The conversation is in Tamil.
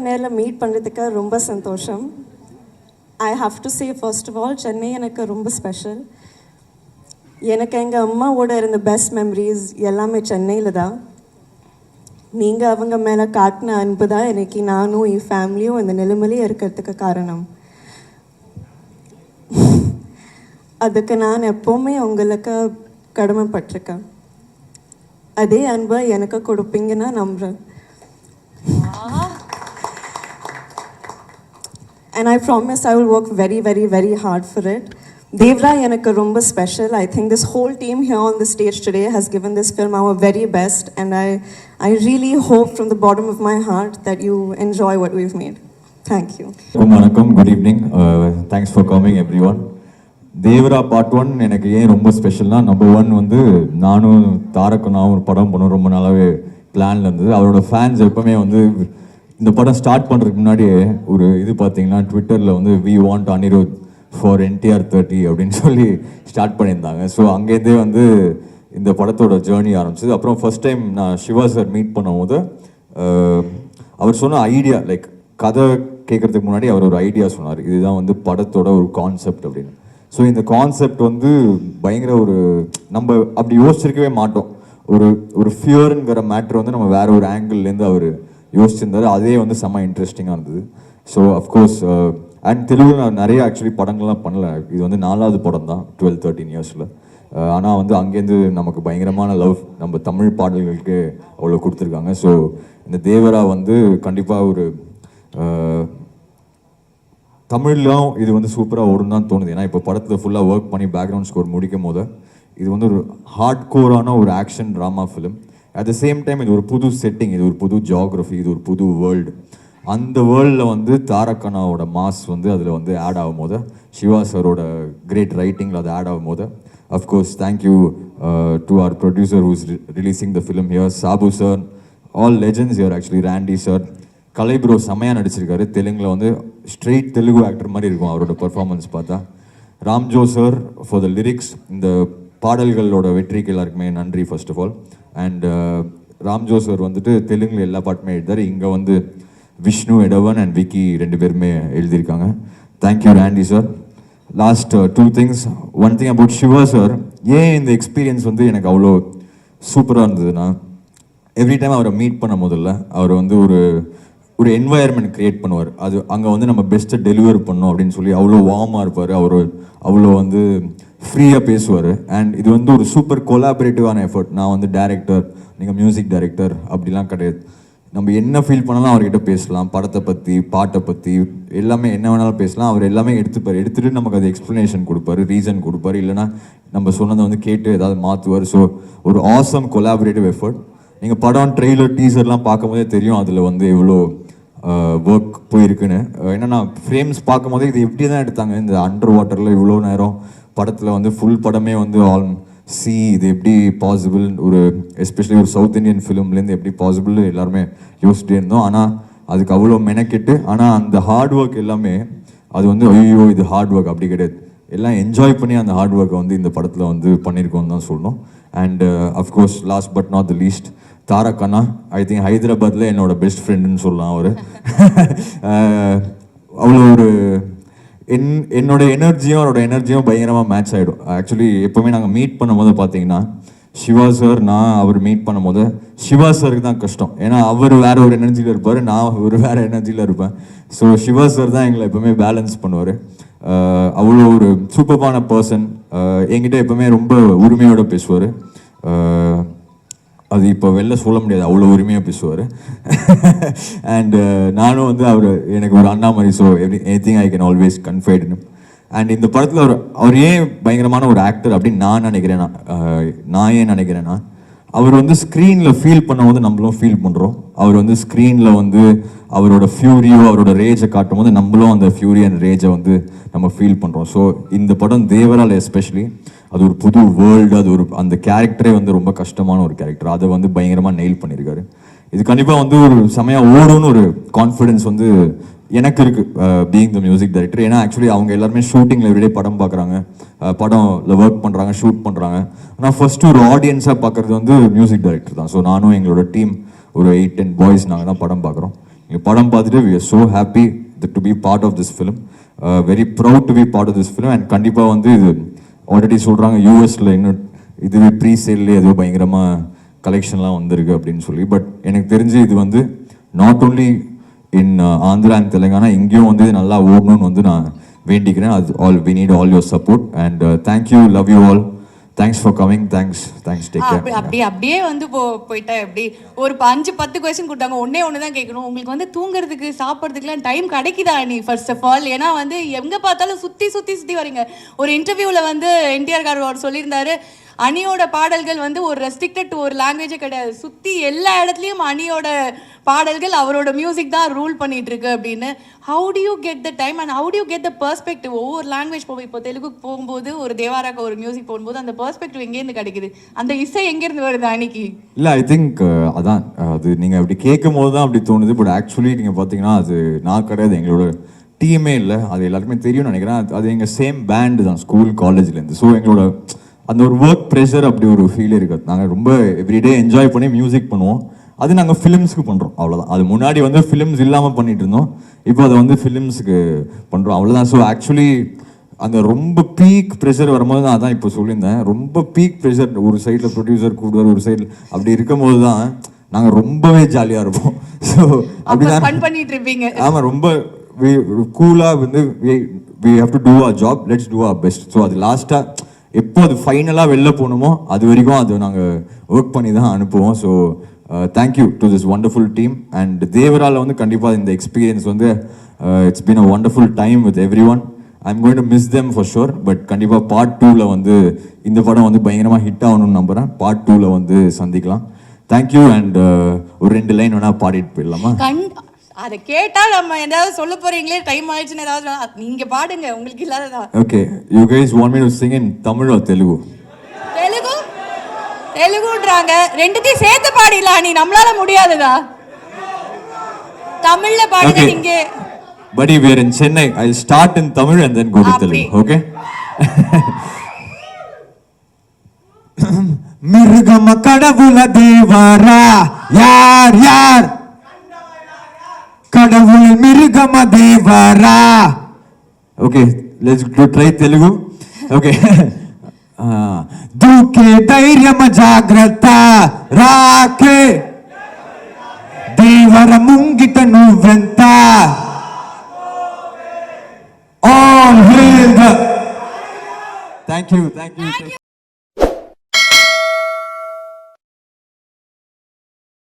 நேரில் மீட் பண்ணுறதுக்கு ரொம்ப சந்தோஷம். I have to say first of all Chennai எனக்கு ரொம்ப ஸ்பெஷல் எனக்கு எங்கள் அம்மாவோட இருந்த பெஸ்ட் மெமரிஸ் எல்லாமே சென்னையில் தான். நீங்கள் அவங்க மேலே காட்டின அன்பு தான் எனக்கு நானும் என் ஃபேமிலியும் இந்த நிலைமையிலே இருக்கிறதுக்கு காரணம். அதுக்கு நான் எப்போவுமே உங்களுக்கு கடமைப்பட்டிருக்கேன். அதே அன்பை எனக்கு கொடுப்பீங்கன்னு நம்புகிறேன் and I promise I will work very, very, very hard for it. Devra எனக்கு ரொம்ப special. I think this whole team here on the stage today has given this film our very best, and I, I really hope from the bottom of my heart that you enjoy what we've made. Thank you. வணக்கம் வணக்கம் good evening thanks for coming every one Devara part one எனக்கு ஏன் ரொம்ப ஸ்பெஷல்னா நம்பர் ஒன் வந்து நானும் தாரக்கனாவும் ஒரு படம் பண்ணோம் ரொம்ப நாளாவே பிளான்ல இருந்தது அவரோட ஃபேன்ஸ் எப்பவுமே வந்து இந்த படம் ஸ்டார்ட் பண்ணுறதுக்கு முன்னாடியே ஒரு இது பார்த்தீங்கன்னா ட்விட்டரில் வந்து we want Anirudh for NTR thirty அப்படின்னு சொல்லி ஸ்டார்ட் பண்ணியிருந்தாங்க. ஸோ அங்கேருந்தே வந்து இந்த படத்தோட ஜேர்னி ஆரம்பிச்சது. அப்புறம் ஃபர்ஸ்ட் டைம் நான் சிவா சார் மீட் பண்ணும்போது அவர் சொன்ன ஐடியா லைக் கதை கேட்கறதுக்கு முன்னாடி அவர் ஒரு ஐடியா சொன்னார். இதுதான் வந்து படத்தோட ஒரு கான்செப்ட் அப்படின்னு. ஸோ இந்த கான்செப்ட் வந்து பயங்கர ஒரு நம்ம அப்படி யோசிச்சிருக்கவே மாட்டோம். ஒரு ஒரு ஃபியருங்கிற மேட்ரு வந்து நம்ம வேற ஒரு ஆங்கிள்லேருந்து அவர் யோசிச்சிருந்தாரு. அதே வந்து செம்ம இன்ட்ரெஸ்டிங்காக இருந்தது. ஸோ அஃப்கோர்ஸ் அண்ட் தெலுங்கு நான் நிறைய ஆக்சுவலி படங்கள்லாம் பண்ணல. இது வந்து நாலாவது படம் தான் டுவெல் தேர்ட்டின் இயர்ஸில் ஆனால் வந்து அங்கேருந்து நமக்கு பயங்கரமான லவ் நம்ம தமிழ் பாடல்களுக்கு அவ்வளோ கொடுத்துருக்காங்க. ஸோ இந்த தேவரா வந்து கண்டிப்பாக ஒரு uh, தமிழ்லாம் இது வந்து சூப்பராக ஓடும் தான் தோணுது. ஏன்னா இப்போ படத்தில் ஃபுல்லாக ஒர்க் பண்ணி பேக்ரவுண்ட் ஸ்கோர் முடிக்கும் போது இது வந்து ஒரு ஹார்ட் கோரான ஒரு action drama film at the same time இது ஒரு புது செட்டிங் இது ஒரு புது ஜியாகிரஃபி இது ஒரு புது வேர்ல்டு அந்த வேர்ல்டில் வந்து தாரக்கனாவோட மாஸ் வந்து அதில் வந்து ஆட் ஆகும் போது சிவா சாரோட கிரேட் ரைட்டிங்கில் அது ஆட் ஆகும் போது of course thank you to our producer who's releasing the film here Sabu sir all legends here actually Randy sir Kalai bro செம்மையாக நடிச்சிருக்காரு. தெலுங்கில் வந்து ஸ்ட்ரெயிட் தெலுங்கு ஆக்டர் மாதிரி இருக்கும் அவரோட பர்ஃபார்மன்ஸ் பார்த்தா. Ramjo sir for the lyrics இந்த பாடல்களோட வெற்றிக்கு எல்லாருக்குமே நன்றி first of all and Ramjo sir வந்துட்டு தெலுங்கில் எல்லா பாட்டுமே எழுதாரு இங்கே வந்து விஷ்ணு எடவன் அண்ட் விக்கி ரெண்டு பேருமே எழுதியிருக்காங்க. Thank you Randy sir last two things one thing about Siva sir ஏன் இந்த எக்ஸ்பீரியன்ஸ் வந்து எனக்கு அவ்வளோ சூப்பராக இருந்ததுன்னா எவ்ரி டைம் அவரை மீட் பண்ண முதல்ல அவர் வந்து ஒரு ஒரு என்வாயர்மெண்ட் க்ரியேட் பண்ணுவார். அது அங்கே வந்து நம்ம பெஸ்ட்டை டெலிவர் பண்ணோம் அப்படின்னு சொல்லி அவ்வளோ வார்மாக இருப்பார். அவர் அவ்வளோ வந்து ஃப்ரீயாக பேசுவார். அண்ட் இது வந்து ஒரு சூப்பர் கொலாபரேட்டிவான எஃபர்ட் நான் வந்து டேரக்டர் நீங்கள் மியூசிக் டைரக்டர் அப்படிலாம் கிடையாது. நம்ம என்ன ஃபீல் பண்ணாலும் அவர்கிட்ட பேசலாம். படத்தை பற்றி பாட்டை பற்றி எல்லாமே என்ன வேணாலும் பேசலாம். அவர் எல்லாமே எடுத்துப்பார். எடுத்துகிட்டு நமக்கு அது எக்ஸ்ப்ளனேஷன் கொடுப்பாரு ரீசன் கொடுப்பாரு. இல்லைன்னா நம்ம சொன்னதை வந்து கேட்டு ஏதாவது மாற்றுவார் ஸோ ஒரு ஆசம் கொலாபரேட்டிவ் எஃபர்ட் நீங்கள் படம் ட்ரெய்லர் டீசர்லாம் பார்க்கும்போதே தெரியும் அதில் வந்து எவ்வளோ ஒர்க் போயிருக்குன்னு. என்னென்னா ஃப்ரேம்ஸ் பார்க்கும்போதே இது எப்படி தான் எடுத்தாங்க. இந்த அண்டர் வாட்டரில் இவ்வளோ நேரம் படத்தில் வந்து ஃபுல் படமே வந்து ஆல் சி இது எப்படி பாசிபிள் ஒரு எஸ்பெஷலி ஒரு சவுத் இந்தியன் ஃபிலிம்லேருந்து எப்படி பாசிபிள் எல்லாருமே யோசிச்சுட்டே இருந்தோம். ஆனால் அதுக்கு அவ்வளோ மெனக்கெட்டு ஆனால் அந்த ஹார்ட் ஒர்க் எல்லாமே அது வந்து ஐயோ இது ஹார்ட் ஒர்க் அப்படி கிடையாது. எல்லாம் என்ஜாய் பண்ணி அந்த ஹார்ட் ஒர்க்கை வந்து இந்த படத்தில் வந்து பண்ணியிருக்கோம்னு தான் சொல்லணும். And of course last but not the least Tarak Anna I think ஹைதராபாத்தில் என்னோட பெஸ்ட் ஃப்ரெண்டுன்னு சொல்லலாம் அவர். அவ்வளோ ஒரு என் என்னோட எனர்ஜியும் அவரோட எனர்ஜியும் பயங்கரமாக மேட்ச் ஆகிடும் ஆக்சுவலி எப்போவுமே நாங்கள் மீட் பண்ணும்போது பார்த்தீங்கன்னா சிவா சார் நான் அவர் மீட் பண்ணும்போது சிவா சாருக்கு தான் கஷ்டம். ஏன்னா அவர் வேற ஒரு எனர்ஜியில் இருப்பார் நான் ஒரு வேற எனர்ஜியில் இருப்பேன். ஸோ சிவா சார் தான் எங்களை எப்பவுமே பேலன்ஸ் பண்ணுவார். அவ்வளோ ஒரு சூப்பர்பான பர்சன் என்கிட்ட எப்பவுமே ரொம்ப உரிமையோட பேசுவார். அது இப்போ வெளில சொல்ல முடியாது. அவ்வளோ உரிமையாக பேசுவார். அண்டு uh, நானும் வந்து அவர் எனக்கு ஒரு அண்ணா மாதிரி so every anything I can always confide and இந்த படத்தில் அவர் அவர் ஏன் பயங்கரமான ஒரு ஆக்டர் அப்படின்னு நான் நினைக்கிறேன்னா uh, நான் ஏன் நினைக்கிறேன்னா அவர் வந்து ஸ்க்ரீனில் ஃபீல் பண்ணும்போது நம்மளும் ஃபீல் பண்ணுறோம் அவர் வந்து ஸ்க்ரீனில் வந்து அவரோட ஃபியூரியோ அவரோட ரேஜை காட்டும் போது நம்மளும் அந்த ஃபியூரி அண்ட் ரேஜை வந்து நம்ம ஃபீல் பண்ணுறோம் ஸோ இந்த படம் தேவரால் எஸ்பெஷலி அது ஒரு புது வேர்ல்டு அது ஒரு அந்த கேரக்டரே வந்து ரொம்ப கஷ்டமான ஒரு கேரக்டர் அதை வந்து பயங்கரமாக நெயில் பண்ணியிருக்காரு இது கண்டிப்பாக வந்து ஒரு செமையாக ஓடும்னு ஒரு கான்ஃபிடென்ஸ் வந்து எனக்கு இருக்கு பீயிங் த மியூசிக் டைரக்டர் ஏன்னா ஆக்சுவலி அவங்க எல்லாருமே ஷூட்டிங்கில் எவ்ரிடே படம் பார்க்குறாங்க படம்ல ஒர்க் பண்ணுறாங்க ஷூட் பண்ணுறாங்க ஆனால் ஃபர்ஸ்ட் ஒரு ஆடியன்ஸாக பார்க்குறது வந்து மியூசிக் டைரக்டர் தான். ஸோ நானும் எங்களோட டீம் ஒரு எயிட் டென் பாய்ஸ் நாங்கள் தான் படம் பார்க்குறோம் படம் பார்த்துட்டு we are so happy to be part of this film very proud to be part of this film and கண்டிப்பாக வந்து இது ஆல்ரெடி சொல்கிறாங்க யூஎஸில் இன்னும் இதுவே ப்ரீ சேல்லே ஏதோ பயங்கரமாக கலெக்ஷன்லாம் வந்திருக்கு அப்படின்னு சொல்லி. பட் எனக்கு தெரிஞ்சு இது வந்து not only in Andhra and Telangana இங்கேயும் வந்து இது நல்லா ஓடணும்னு வந்து நான் வேண்டிக்கிறேன். அது all we need all your support and thank you love you all thanks for coming thanks thanks take அப்படி கேர் அப்படியே அப்படியே வந்து போ போயிட்டா எப்படி? ஒரு அஞ்சு பத்து கொஸ்டின் கொடுத்தாங்க. ஒன்னே ஒன்று தான் கேட்கணும். உங்களுக்கு வந்து தூங்குறதுக்கு சாப்பிட்றதுக்குலாம் டைம் கிடைக்குதா நீ ஃபர்ஸ்ட் ஆஃப் ஆல் ஏன்னா வந்து எங்கே பார்த்தாலும் சுற்றி சுற்றி சுற்றி வரீங்க. ஒரு இன்டர்வியூவில் வந்து என்டிஆர் கார் அவர் சொல்லியிருந்தாரு அணியோட பாடல்கள் வந்து ஒரு ரெஸ்ட்ரிக்டட் டு ஒரு லாங்குவேஜே கிடையாது. சுற்றி எல்லா இடத்துலையும் அணியோட பாடல்கள் அவரோட மியூசிக் தான் ரூல் பண்ணிட்டு இருக்கு அப்படின்னு. How do you get the time and how do you get the perspective ஒவ்வொரு லாங்குவேஜ் போகும் இப்போ தெலுங்குக்கு போகும்போது ஒரு தேவாராக்கு ஒரு மியூசிக் போகும்போது அந்த பர்ஸ்பெக்டிவ் எங்கேருந்து கிடைக்குது? அந்த இசை எங்கேருந்து வருது அன்னைக்கு இல்லை ஐ திங்க் அதான் அது நீங்கள் அப்படி கேட்கும் போது தான் அப்படி தோணுது. பட் ஆக்சுவலி நீங்கள் பார்த்தீங்கன்னா அது நான் கிடையாது. எங்களோட டீமே இல்லை. அது எல்லாருக்குமே தெரியும்னு நினைக்கிறேன். அது- அது எங்கள் சேம் பேண்டு தான் ஸ்கூல் காலேஜ்லேருந்து ஸோ எங்களோட அந்த ஒரு ஒர்க் ப்ரெஷர் அப்படி ஒரு ஃபீல் இருக்காது நாங்கள் ரொம்ப எவ்ரிடே என்ஜாய் பண்ணி மியூசிக் பண்ணுவோம். அது நாங்கள் ஃபிலிம்ஸ்க்கு பண்ணுறோம் அவ்வளோதான் அது முன்னாடி வந்து ஃபிலிம்ஸ் இல்லாமல் பண்ணிட்டு இருந்தோம். இப்போ அதை வந்து ஃபிலிம்ஸுக்கு பண்ணுறோம் அவ்வளோதான் ஸோ ஆக்சுவலி அந்த ரொம்ப பீக் ப்ரெஷர் வரும்போது நான் அதான் இப்போ சொல்லியிருந்தேன். ரொம்ப பீக் ப்ரெஷர் ஒரு சைடில் ப்ரொடியூசர் கூடுவார் ஒரு சைடில் அப்படி இருக்கும்போது தான் நாங்கள் ரொம்பவே ஜாலியாக இருப்போம். ஸோ அப்படிதான். பண்ணிட்டு இருப்பீங்க. ஆமாம் ரொம்ப கூலாக வந்து we have to do a job let's do a best so அது லாஸ்ட்டாக எப்போ அது ஃபைனலாக வெளில போகணுமோ அது வரைக்கும் அது நாங்கள் ஒர்க் பண்ணி தான் அனுப்புவோம். So thank you to this wonderful team and தேவரால் வந்து கண்டிப்பாக இந்த எக்ஸ்பீரியன்ஸ் வந்து it's been a wonderful time with every one I'm going to miss them for sure but கண்டிப்பாக பார்ட் டூவில் வந்து இந்த படம் வந்து பயங்கரமாக ஹிட் ஆகணும்னு நம்புகிறேன் பார்ட் டூவில் வந்து சந்திக்கலாம். தேங்க்யூ அண்ட் uh, ஒரு ரெண்டு லைன் வேணால் பாடிட்டு போயிடலாமா? அதை கேட்டா நம்ம ஏதாவது சொல்ல போறீங்களே டைம் ஆயிடுச்சுன்னு ஏதாவது நீங்க பாடுங்க உங்களுக்கு இல்லாததா Okay, you guys want me to sing in Tamil or Telugu? Telugu தெலுங்குன்றாங்க ரெண்டுத்தையும் சேர்த்து பாடிடலாம் நீ நம்மளால முடியாதுதா தமிழ்ல பாடுங்க. நீங்க Buddy, we are in Chennai. I'll start in Tamil and then go to. Telugu, okay? மிருகம கடவுள தேவரா யார் யார் అడవులు మిరుగమ Devara. Okay let's to try Telugu. Okay. దూకే ధైర్యమ జాగ్రత్త. రాకే. దేవర ముంగిట నువ్వెంత? All hail thank you thank you